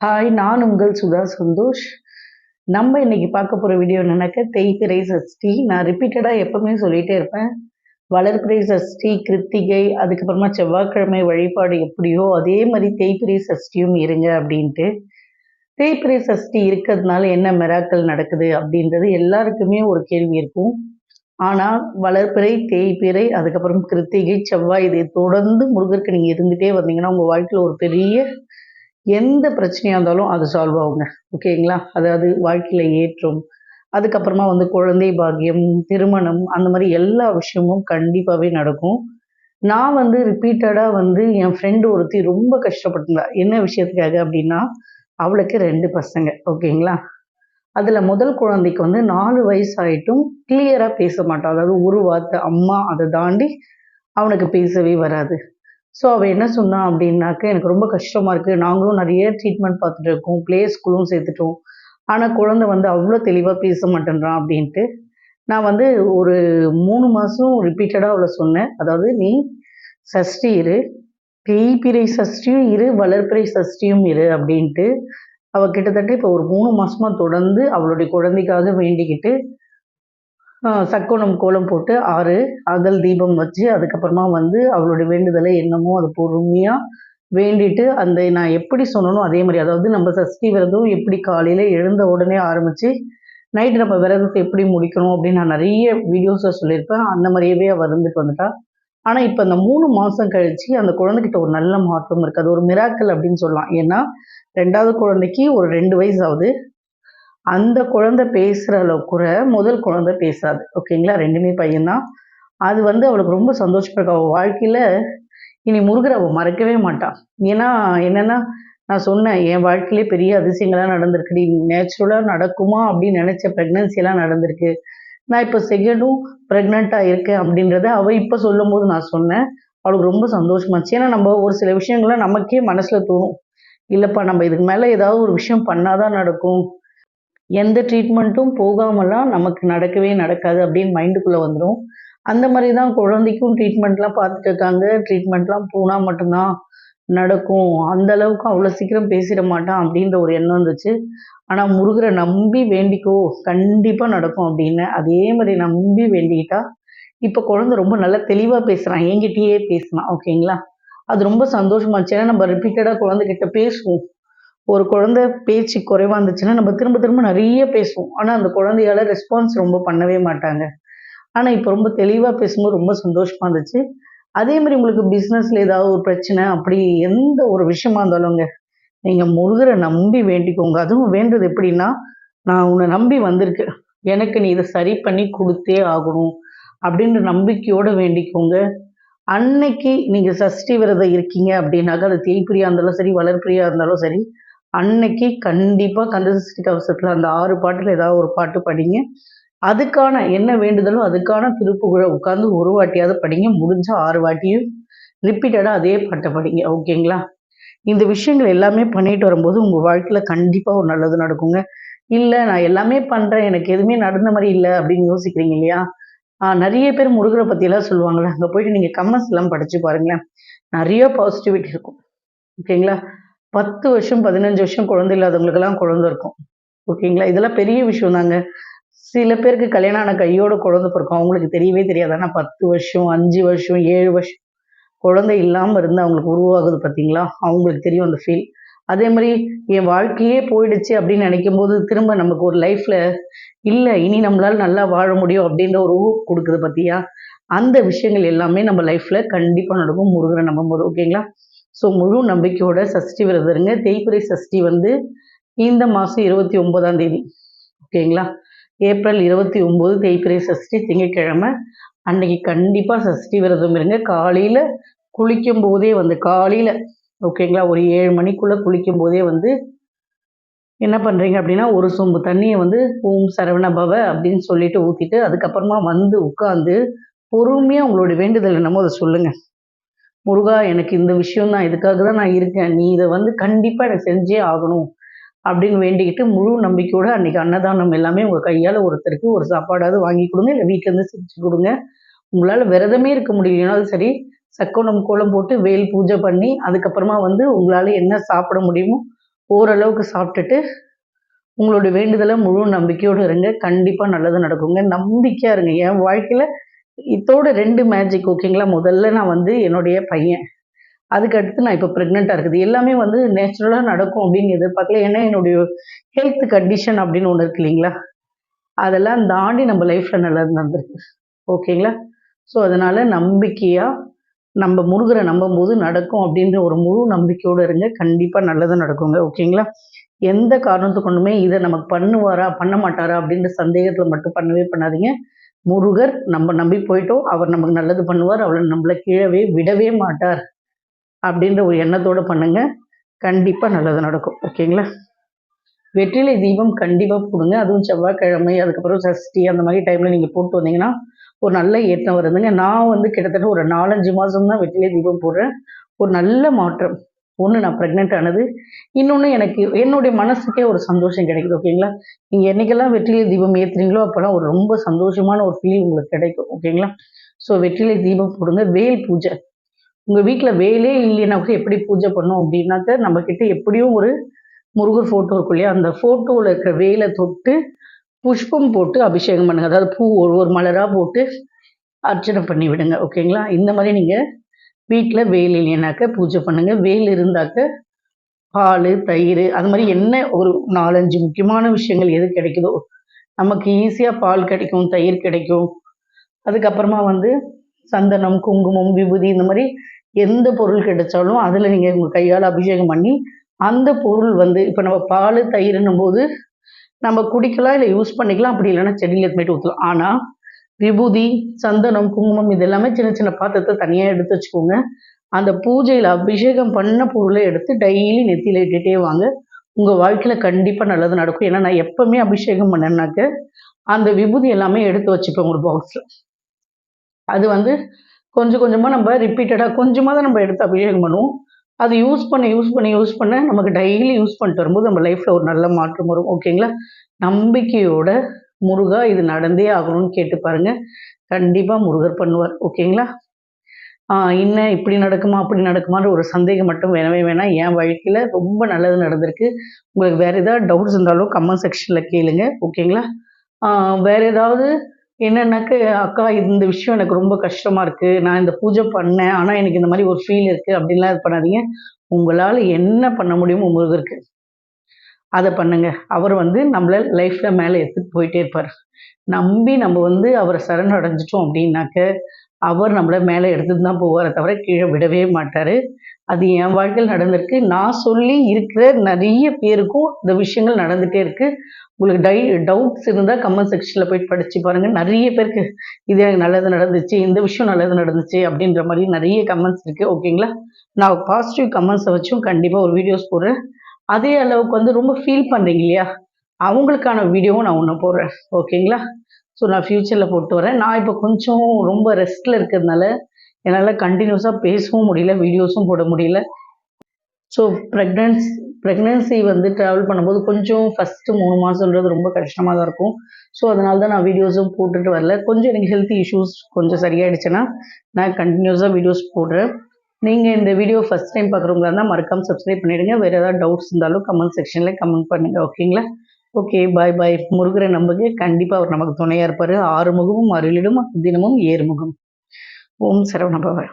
Hi நான் உங்கள் சுதா சந்தோஷ். நம்ம இன்னைக்கு பார்க்க போகிற வீடியோ என்னன்னாக்க தேய்பிறை சஷ்டி நான் ரிப்பீட்டடாக எப்பவுமே சொல்லிகிட்டே இருப்பேன். வளர்பிறை சஷ்டி கிருத்திகை அதுக்கப்புறமா செவ்வாய்க்கிழமை வழிபாடு எப்படியோ அதே மாதிரி தேய்பிறை சஷ்டியும் இருங்க அப்படின்ட்டு. தேய்பிறை சஷ்டி இருக்கிறதுனால என்ன மெராக்கள் நடக்குது அப்படின்றது எல்லாருக்குமே ஒரு கேள்வி இருக்கும். ஆனால் வளர்பிறை தேய்பிறை அதுக்கப்புறம் கிருத்திகை செவ்வாய் இதை தொடர்ந்து முருகருக்கு நீங்கள் இருந்துகிட்டே வந்தீங்கன்னா உங்கள் வாழ்க்கையில் ஒரு பெரிய எந்த பிரச்சனையாக இருந்தாலும் அது சால்வ் ஆகுங்க. ஓகேங்களா அதாவது வாழ்க்கையில் ஏற்றம் அதுக்கப்புறமா வந்து குழந்தை பாக்கியம் திருமணம் அந்த மாதிரி எல்லா விஷயமும் கண்டிப்பாகவே நடக்கும். நான் வந்து ரிப்பீட்டடாக வந்து என் ஃப்ரெண்டு ஒருத்தி ரொம்ப கஷ்டப்பட்டிருந்தா. என்ன விஷயத்துக்காக அப்படின்னா அவளுக்கு ரெண்டு பசங்க. ஓகேங்களா அதில் முதல் குழந்தைக்கு வந்து நாலு வயசு ஆகிட்டும் கிளியராக பேச மாட்டான் அதாவது ஒரு வார்த்தை அம்மா அதை தாண்டி அவனுக்கு பேசவே வராது. ஸோ அவள் என்ன சொன்னான் அப்படின்னாக்க எனக்கு ரொம்ப கஷ்டமாக இருக்குது நாங்களும் நிறைய ட்ரீட்மெண்ட் பார்த்துட்டு இருக்கோம். ப்ளே ஸ்கூலும் சேர்த்துட்டோம். ஆனால் குழந்தை வந்து அவ்வளோ தெளிவாக பேச மாட்டேன்றான் அப்படின்ட்டு நான் வந்து ஒரு மூணு மாதம் ரிப்பீட்டடாக அவளை சொன்னேன். அதாவது நீ சஷ்டி இரு. தேய்பிரை சஷ்டியும் இரு. வளர்ப்பிறை சஷ்டியும் இரு அப்படின்ட்டு அவள் கிட்டத்தட்ட இப்போ ஒரு மூணு மாதமாக தொடர்ந்து அவளுடைய குழந்தைக்காக வேண்டிக்கிட்டு சக்கோணம் கோலம் போட்டு ஆறு அகல் தீபம் வச்சு அதுக்கப்புறமா வந்து அவளுடைய வேண்டுதலை என்னமோ அதை பொறுமையாக வேண்டிட்டு அந்த நான் எப்படி சொன்னனோ அதே மாதிரி அதாவது நம்ம சஷ்டி விரதம் எப்படி காலையில் எழுந்த உடனே ஆரம்பித்து நைட்டு நம்ம விரதத்தை எப்படி முடிக்கணும் அப்படின்னு நான் நிறைய வீடியோஸை சொல்லியிருப்பேன். அந்த மாதிரியவே அவள் இருந்துட்டு வந்துட்டா. ஆனால் இப்போ அந்த மூணு மாதம் கழித்து அந்த குழந்தைகிட்ட ஒரு நல்ல மாற்றம் இருக்குது அது ஒரு மிராக்கல் அப்படின்னு சொல்லலாம். ஏன்னா ரெண்டாவது குழந்தைக்கு ஒரு ரெண்டு வயசு ஆகுது. அந்த குழந்தை பேசுகிற அளவுக்கு கூட முதல் குழந்தை பேசாது. ஓகேங்களா? ரெண்டுமே பையன்தான். அது வந்து அவளுக்கு ரொம்ப சந்தோஷப்படுறா அவள் வாழ்க்கையில் இனி முருகரை அவள் மறக்கவே மாட்டான். ஏன்னா என்னென்னா நான் சொன்னேன் என் வாழ்க்கையிலே பெரிய அதிசயங்கள்லாம் நடந்திருக்கு. நேச்சுரலாக நடக்குமா அப்படின்னு நினச்ச ப்ரெக்னன்சியெல்லாம் நடந்திருக்கு. நான் இப்போ செகண்டும் ப்ரெக்னெண்ட்டாக இருக்கேன் அப்படின்றத அவள் இப்போ சொல்லும் போது நான் சொன்னேன். அவளுக்கு ரொம்ப சந்தோஷமாச்சு ஏன்னா நம்ம ஒரு சில விஷயங்கள்லாம் நமக்கே மனசில் தோணும். இல்லைப்பா நம்ம இதுக்கு மேலே ஏதாவது ஒரு விஷயம் பண்ணாதான் நடக்கும். எந்த ட்ரீட்மெண்ட்டும் போகாமலாம் நமக்கு நடக்கவே நடக்காது அப்படின்னு மைண்டுக்குள்ளே வந்துடும் அந்த மாதிரி தான் குழந்தைக்கும் ட்ரீட்மெண்ட்லாம் பார்த்துட்டு இருக்காங்க. ட்ரீட்மெண்ட்லாம் போனால் மட்டும்தான் நடக்கும். அந்த அளவுக்கு அவ்வளோ சீக்கிரம் பேசிட மாட்டான் அப்படின்ற ஒரு எண்ணம் இருந்துச்சு. ஆனால் முருகரை நம்பி வேண்டிக்கோ கண்டிப்பாக நடக்கும் அப்படின்னு அதே மாதிரி நம்பி வேண்டிக்கிட்டா இப்போ குழந்தை ரொம்ப நல்லா தெளிவாக பேசுகிறான் என்கிட்டயே பேசுனான் ஓகேங்களா? அது ரொம்ப சந்தோஷமாச்சு. ஏன்னா நம்ம ரிப்பீட்டடாக குழந்தைகிட்ட பேசுவோம். ஒரு குழந்தை பேச்சு குறைவாக இருந்துச்சுன்னா நம்ம திரும்ப திரும்ப நிறைய பேசுவோம். ஆனால் அந்த குழந்தையால ரெஸ்பான்ஸ் ரொம்ப பண்ணவே மாட்டாங்க. ஆனால் இப்போ ரொம்ப தெளிவாக பேசும்போது ரொம்ப சந்தோஷமாக இருந்துச்சு. அதே மாதிரி உங்களுக்கு பிஸ்னஸில் ஏதாவது ஒரு பிரச்சனை அப்படி எந்த ஒரு விஷயமா இருந்தாலும்ங்க நீங்கள் முருகரை நம்பி வேண்டிக்கோங்க. அதுவும் வேண்டது எப்படின்னா நான் உன்னை நம்பி வந்திருக்கேன். எனக்கு நீ இதை சரி பண்ணி கொடுத்தே ஆகணும். அப்படின்ற நம்பிக்கையோடு வேண்டிக்கோங்க. அன்னைக்கு நீங்கள் சஷ்டி விரதம் இருக்கீங்க அப்படின்னாக்க அது தேய்பிரியாக இருந்தாலும் சரி வளர்ப்பிரியாக இருந்தாலும் சரி அன்னைக்கு கண்டிப்பாக கந்தசஷ்டி கவசத்தில் அந்த ஆறு பாட்டில் ஏதாவது ஒரு பாட்டு படிங்க. அதுக்கான என்ன வேண்டுதலோ அதுக்கான திருப்புகழை உட்காந்து ஒரு வாட்டியாவது படிங்க. முடிஞ்ச ஆறு வாட்டியும் ரிப்பீட்டடாக அதே பாட்டை படிங்க. ஓகேங்களா? இந்த விஷயங்கள் எல்லாமே பண்ணிட்டு வரும்போது உங்கள் வாழ்க்கையில் கண்டிப்பாக ஒரு நல்லது நடக்குங்க. இல்லை நான் எல்லாமே பண்ணுறேன் எனக்கு எதுவுமே நடந்த மாதிரி இல்லை அப்படின்னு யோசிக்கிறீங்க இல்லையா? நிறைய பேர் முருகரை பற்றியெல்லாம் சொல்லுவாங்களே அங்கே போயிட்டு நீங்கள் கமெண்ட்ஸ் எல்லாம் படித்து பாருங்களேன். நிறைய பாசிட்டிவிட்டி இருக்கும். ஓகேங்களா? பத்து வருஷம் பதினஞ்சு வருஷம் குழந்தை இல்லாதவங்களுக்கெல்லாம் குழந்தை இருக்கும். ஓகேங்களா? இதெல்லாம் பெரிய விஷயம் தாங்க. சில பேருக்கு கல்யாணம் ஆன கையோட குழந்தை பிறக்கும். அவங்களுக்கு தெரியவே தெரியாது. ஆனால் பத்து வருஷம் அஞ்சு வருஷம் ஏழு வருஷம் குழந்தை இல்லாமல் இருந்து அவங்களுக்கு உருவாகுது பார்த்தீங்களா? அவங்களுக்கு தெரியும் அந்த ஃபீல் அதே மாதிரி என் வாழ்க்கையே போயிடுச்சு அப்படின்னு நினைக்கும் போது திரும்ப நமக்கு ஒரு லைஃப்பில் இல்லை இனி நம்மளால் நல்லா வாழ முடியும் அப்படின்ற ஒரு ஊ கொடுக்குது பார்த்தியா அந்த விஷயங்கள் எல்லாமே நம்ம லைஃப்பில் கண்டிப்பாக நடக்கும் முருகனை நம்பும் போது ஓகேங்களா? ஸோ முழு நம்பிக்கையோட சஷ்டி விரதம் இருங்க தேய்பிரை சஷ்டி வந்து இந்த மாதம் இருபத்தி ஒன்பதாம் தேதி. ஓகேங்களா ஏப்ரல் இருபத்தி ஒம்பது தேய்பிரை சஷ்டி திங்கக்கிழமை அன்னைக்கு கண்டிப்பாக சஷ்டி விரதம் இருங்க. காலையில் குளிக்கும் போதே வந்து காலையில் ஓகேங்களா ஒரு ஏழு மணிக்குள்ளே குளிக்கும் போதே வந்து என்ன பண்ணுறீங்க அப்படின்னா ஒரு சொம்பு தண்ணியை வந்து ஓம் சரவண பவ அப்படின்னு சொல்லிட்டு ஊற்றிட்டு அதுக்கப்புறமா வந்து உட்காந்து பொறுமையாக உங்களுடைய வேண்டுதல் என்னமோ அதை சொல்லுங்கள் முருகா எனக்கு இந்த விஷயம் தான் இதுக்காக தான் நான் இருக்கேன். நீ இதை வந்து கண்டிப்பாக எனக்கு செஞ்சே ஆகணும் அப்படின்னு வேண்டிக்கிட்டு முழு நம்பிக்கையோடு அன்றைக்கி அன்னதானம் எல்லாமே உங்கள் கையால் ஒருத்தருக்கு ஒரு சாப்பாடாவது வாங்கி கொடுங்க இல்லை வீட்டிலேருந்து செஞ்சு கொடுங்க. உங்களால் விரதமே இருக்க முடியலனாலும் சரி சக்கோணம் கோலம் போட்டு வேல் பூஜை பண்ணி அதுக்கப்புறமா வந்து உங்களால் என்ன சாப்பிட முடியுமோ ஓரளவுக்கு சாப்பிட்டுட்டு உங்களுடைய வேண்டுதலை முழு நம்பிக்கையோடு இருங்க. கண்டிப்பாக நல்லது நடக்குங்க. நம்பிக்கையாக இருங்க. என் வாழ்க்கையில் இதோட ரெண்டு மேஜிக் ஓகேங்களா முதல்ல நான் வந்து என்னுடைய பையன். அதுக்கு அடுத்து நான் இப்போ ப்ரெக்னெண்ட்டாக இருக்குது. எல்லாமே வந்து நேச்சுரலாக நடக்கும் அப்படின்னு எதிர்பார்க்கல. ஏன்னா என்னுடைய ஹெல்த் கண்டிஷன் அப்படின்னு ஒன்று இருக்கு இல்லைங்களா? அதெல்லாம் தாண்டி நம்ம லைஃப்பில் நல்லா நடந்திருக்கு. ஓகேங்களா ஸோ அதனால் நம்பிக்கையாக நம்ம முருகரை நம்பும்போது நடக்கும் அப்படின்ற ஒரு முழு நம்பிக்கையோடு இருங்க. கண்டிப்பாக நல்லது நடக்குங்க. ஓகேங்களா எந்த காரணத்து கொண்டுமே இதை நமக்கு பண்ணுவாரா பண்ண மாட்டாரா அப்படின்ற சந்தேகத்தில் மட்டும் பண்ணவே பண்ணாதீங்க. முருகர் நம்ம நம்பி போயிட்டோம். அவர் நமக்கு நல்லது பண்ணுவார். அவளை நம்மளை கீழவே விடவே மாட்டார். அப்படின்ற ஒரு எண்ணத்தோடு பண்ணுங்க. கண்டிப்பாக நல்லது நடக்கும். ஓகேங்களா? வெற்றிலை தீபம் கண்டிப்பாக போடுங்க. அதுவும் செவ்வாய்க்கிழமை அதுக்கப்புறம் சஷ்டி அந்த மாதிரி டைமில் நீங்கள் போட்டு வந்தீங்கன்னா ஒரு நல்ல ஏற்றம் வருதுங்க. நான் வந்து கிட்டத்தட்ட ஒரு நாலஞ்சு மாதம் தான் வெற்றிலை தீபம் போடுறேன். ஒரு நல்ல மாற்றம். ஒன்று நான் ப்ரெக்னென்ட் ஆனது இன்னொன்று எனக்கு என்னுடைய மனசுக்கே ஒரு சந்தோஷம் கிடைக்குது ஓகேங்களா நீங்கள் என்றைக்கெல்லாம் வெற்றிலை தீபம் ஏற்றுறீங்களோ அப்போல்லாம் ஒரு ரொம்ப சந்தோஷமான ஒரு ஃபீல் உங்களுக்கு கிடைக்கும் ஓகேங்களா ஸோ வெற்றிலை தீபம் போடுங்க வேல் பூஜை. உங்கள் வீட்டில் வேலே இல்லைன்னா கூட எப்படி பூஜை பண்ணோம் அப்படின்னாக்க நம்மக்கிட்ட எப்படியும் ஒரு முருகர் ஃபோட்டோ இருக்கும் இல்லையா? அந்த ஃபோட்டோவில் இருக்கிற வேலை தொட்டு புஷ்பம் போட்டு அபிஷேகம் பண்ணுங்கள் அதாவது பூ ஒரு ஒரு மலராக போட்டு அர்ச்சனை பண்ணி விடுங்க ஓகேங்களா இந்த மாதிரி நீங்கள் வீட்டில் வேல் இல்லைனாக்க பூஜை பண்ணுங்கள் வேல் இருந்தாக்க பால் தயிர் அது மாதிரி என்ன ஒரு நாலஞ்சு முக்கியமான விஷயங்கள் எது கிடைக்குதோ நமக்கு ஈஸியாக பால் கிடைக்கும் தயிர் கிடைக்கும். அதுக்கப்புறமா வந்து சந்தனம் குங்குமம் விபூதி இந்த மாதிரி எந்த பொருள் கிடைச்சாலும் அதில் நீங்கள் உங்கள் கையால் அபிஷேகம் பண்ணி அந்த பொருள் வந்து இப்போ நம்ம பால் தயிர்னும் போது நம்ம குடிக்கலாம் இல்லை யூஸ் பண்ணிக்கலாம். அப்படி இல்லைன்னா செடியில் எடுத்துட்டு ஊற்றலாம் ஆனால் விபூதி சந்தனம் குங்குமம் இது எல்லாமே சின்ன சின்ன பாத்திரத்தை தனியாக எடுத்து வச்சுக்கோங்க. அந்த பூஜையில் அபிஷேகம் பண்ண பொருளை எடுத்து டெய்லி நெத்தியில் இட்டுகிட்டே வாங்க. உங்கள் வாழ்க்கையில் கண்டிப்பாக நல்லது நடக்கும். ஏன்னா நான் எப்போவுமே அபிஷேகம் பண்ணேன்னாக்க அந்த விபூதி எல்லாமே எடுத்து வச்சுப்பேன் ஒரு பாக்ஸில் அது வந்து கொஞ்சம் கொஞ்சமாக நம்ம ரிப்பீட்டடாக கொஞ்சமாக தான் நம்ம எடுத்து அபிஷேகம் பண்ணுவோம். அது யூஸ் பண்ண யூஸ் பண்ண யூஸ் பண்ண நமக்கு டெய்லி யூஸ் பண்ணிட்டு வரும்போது நம்ம லைஃப்பில் ஒரு நல்ல மாற்றம் வரும். ஓகேங்களா நம்பிக்கையோட முருகா இது நடந்தே ஆகணும்னு கேட்டு பாருங்கள் கண்டிப்பாக முருகர் பண்ணுவார். ஓகேங்களா? என்ன இப்படி நடக்குமா அப்படி நடக்குமான்ற ஒரு சந்தேகம் மட்டும் வேணவே வேணாம். என் வாழ்க்கையில் ரொம்ப நல்லது நடந்திருக்கு. உங்களுக்கு வேறு ஏதாவது டவுட்ஸ் இருந்தாலும் கமெண்ட் செக்ஷனில் கேளுங்க. ஓகேங்களா? வேறு ஏதாவது என்னன்னாக்க அக்கா இந்த விஷயம் எனக்கு ரொம்ப கஷ்டமாக இருக்குது நான் இந்த பூஜை பண்ணேன். ஆனால் எனக்கு இந்த மாதிரி ஒரு ஃபீல் இருக்குது அப்படின்லாம் இது பண்ணாதீங்க. உங்களால் என்ன பண்ண முடியுமோ முருகருக்கு. அதை பண்ணுங்க. அவர் வந்து நம்மளை லைஃப்பில் மேலே எடுத்துகிட்டு போயிட்டே இருப்பார். நம்பி நம்ம வந்து அவரை சரண் அடைஞ்சிட்டோம் அப்படின்னாக்க அவர் நம்மளை மேலே எடுத்துகிட்டு தான் போவாரை தவிர கீழே விடவே மாட்டார். அது என் வாழ்க்கையில் நடந்திருக்கு. நான் சொல்லி இருக்கிற நிறைய பேருக்கும் இந்த விஷயங்கள் நடந்துகிட்டே இருக்குது உங்களுக்கு டை டவுட்ஸ் இருந்தால் கமெண்ட் செக்ஷனில் போயிட்டு படித்து பாருங்கள் நிறைய பேருக்கு இது எனக்கு நல்லது நடந்துச்சு இந்த விஷயம் நல்லது நடந்துச்சு அப்படின்ற மாதிரி நிறைய கமெண்ட்ஸ் இருக்குது ஓகேங்களா நான் பாசிட்டிவ் கமெண்ட்ஸை வச்சும் கண்டிப்பாக ஒரு வீடியோஸ் போடுறேன். அதே அளவுக்கு வந்து ரொம்ப ஃபீல் பண்ணுறீங்க இல்லையா? அவங்களுக்கான வீடியோவும் நான் ஒன்று போடுறேன். ஓகேங்களா ஸோ நான் ஃப்யூச்சரில் போட்டு வரேன். நான் இப்போ கொஞ்சம் ரொம்ப ரெஸ்ட்டில் இருக்கிறதுனால என்னால் கண்டினியூஸாக பேசவும் முடியல வீடியோஸும் போட முடியல. ஸோ ப்ரெக்னன்ஸ் ப்ரெக்னென்சி வந்து ட்ராவல் பண்ணும்போது கொஞ்சம் ஃபஸ்ட்டு மூணு மாதன்றது ரொம்ப கஷ்டமாக தான் இருக்கும். ஸோ அதனால தான் நான் வீடியோஸும் போட்டுட்டு வரல. கொஞ்சம் எனக்கு ஹெல்த் இஷ்யூஸ் கொஞ்சம் சரியாயிடுச்சுன்னா நான் கண்டினியூஸாக வீடியோஸ் போடுறேன். நீங்கள் இந்த வீடியோ ஃபஸ்ட் டைம் பார்க்குறவங்களா இருந்தால் மறக்காமல் சப்ஸ்கிரைப் பண்ணிவிடுங்க வேறு ஏதாவது டவுட்ஸ் இருந்தாலும் கமெண்ட் செக்ஷனில் கமெண்ட் பண்ணுங்கள் ஓகேங்களா ஓகே பாய் பாய் முருகரை நம்புங்க. கண்டிப்பாக அவர் நமக்கு துணையாக இருப்பார். ஆறுமுகமும் அருளிடும்? தினமும் ஏறுமுகம். ஓம் சரவண பவன்